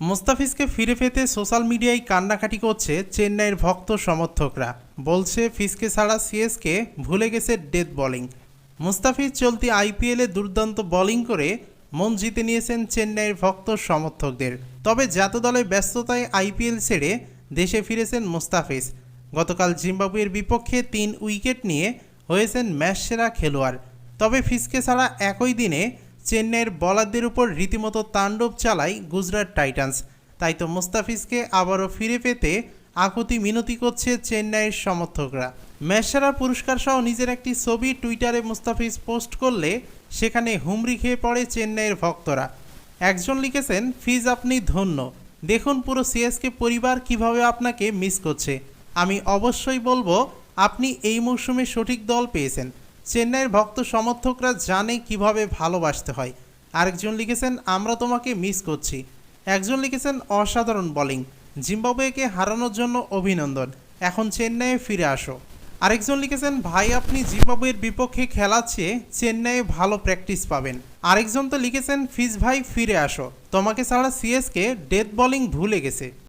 মুস্তাফিজকে ফিরে পেতে সোশ্যাল মিডিয়ায় কান্নাকাটি করছে চেন্নাইয়ের ভক্ত সমর্থকরা। বলছে ফিসকে ছাড়া সিএসকে ভুলে গেছে ডেথ বোলিং মুস্তাফিজ চলতি আইপিএলে দুর্দান্ত বোলিং করে মন জিতে নিয়েছেন চেন্নাইয়ের ভক্ত সমর্থকদের। তবে জাত দলের ব্যস্ততায় আইপিএল ছেড়ে দেশে ফিরেছেন মুস্তাফিজ। গতকাল জিম্বাবুয়ের বিপক্ষে তিন উইকেট নিয়ে হয়েছেন ম্যাচ সেরা খেলোয়াড়। তবে ফিসকে ছাড়া একই দিনে চেন্নাইয়ের বলারদের উপর রীতিমতো তাণ্ডব চালায় গুজরাট টাইটান্স। তাই তো মুস্তাফিজকে আবারও ফিরে পেতে আকুতি মিনতি করছে চেন্নাইয়ের সমর্থকরা। ম্যাচসেরা পুরস্কার সহ নিজের একটি ছবি টুইটারে মুস্তাফিজ পোস্ট করলে সেখানে হুমড়ি খেয়ে পড়ে চেন্নাইয়ের ভক্তরা। একজন লিখেছেন, ফিজ আপনি ধন্য। দেখুন পুরো সিএসকে পরিবার কীভাবে আপনাকে মিস করছে। আমি অবশ্যই বলব, আপনি এই মৌসুমে সঠিক দল পেয়েছেন। চেন্নাইয়ের ভক্ত সমর্থকরা জানে কীভাবে ভালোবাসতে হয়। আরেকজন লিখেছেন, আমরা তোমাকে মিস করছি। একজন লিখেছেন, অসাধারণ বোলিং জিম্বাবুয়েকে হারানোর জন্য অভিনন্দন। এখন চেন্নাইয়ে ফিরে আসো। আরেকজন লিখেছেন, ভাই, আপনি জিম্বাবুয়ের বিপক্ষে খেলার চেয়ে চেন্নাইয়ে ভালো প্র্যাকটিস পাবেন। আরেকজন তো লিখেছেন, ফিজ ভাই, ফিরে আসো। তোমাকে ছাড়া সিএসকে ডেথ বোলিং ভুলে গেছে।